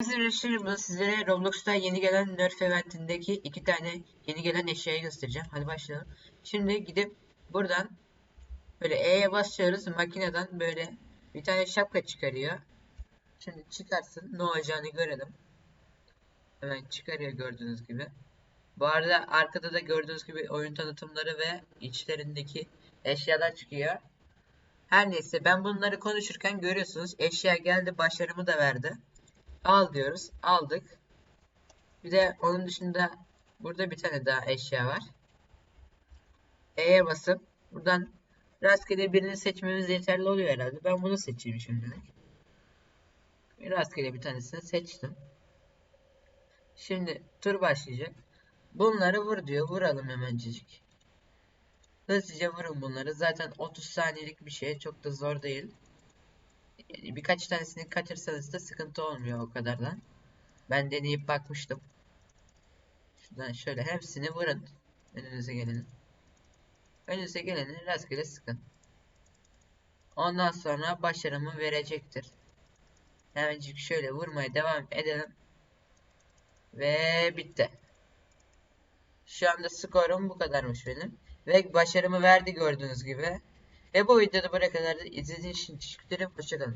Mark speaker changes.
Speaker 1: Arkadaşlar sizlere Roblox'ta yeni gelen Nerf eventindeki iki tane yeni gelen eşyayı göstereceğim. Hadi başlayalım. Şimdi gidip buradan böyle E'ye basıyoruz. Makineden böyle bir tane şapka çıkarıyor. Şimdi çıkarsın. Ne olacağını görelim. Hemen çıkarıyor gördüğünüz gibi. Bu arada arkada da gördüğünüz gibi oyun tanıtımları ve içlerindeki eşyalar çıkıyor. Her neyse ben bunları konuşurken görüyorsunuz eşya geldi başarımı da verdi. Al diyoruz. Aldık. Bir de onun dışında burada bir tane daha eşya var. E'ye basıp buradan rastgele birini seçmemiz yeterli oluyor herhalde. Ben bunu seçeyim şimdilik. Rastgele bir tanesini seçtim. Şimdi tur başlayacak. Bunları vur diyor. Vuralım hemencik. Hızlıca vurun bunları. Zaten 30 saniyelik bir şey. Çok da zor değil. Yani birkaç tanesini kaçırsanız da sıkıntı olmuyor o kadardan. Ben deneyip bakmıştım. Şuradan şöyle hepsini vurun. Önünüze geleni. Önünüze geleni rastgele sıkın. Ondan sonra başarımı verecektir. Hemencik şöyle vurmaya devam edelim. Ve bitti. Şu anda skorum bu kadarmış benim. Ve başarımı verdi gördüğünüz gibi. Ve bu videoda buraya kadar da izlediğiniz için teşekkür ederim. Hoşçakalın.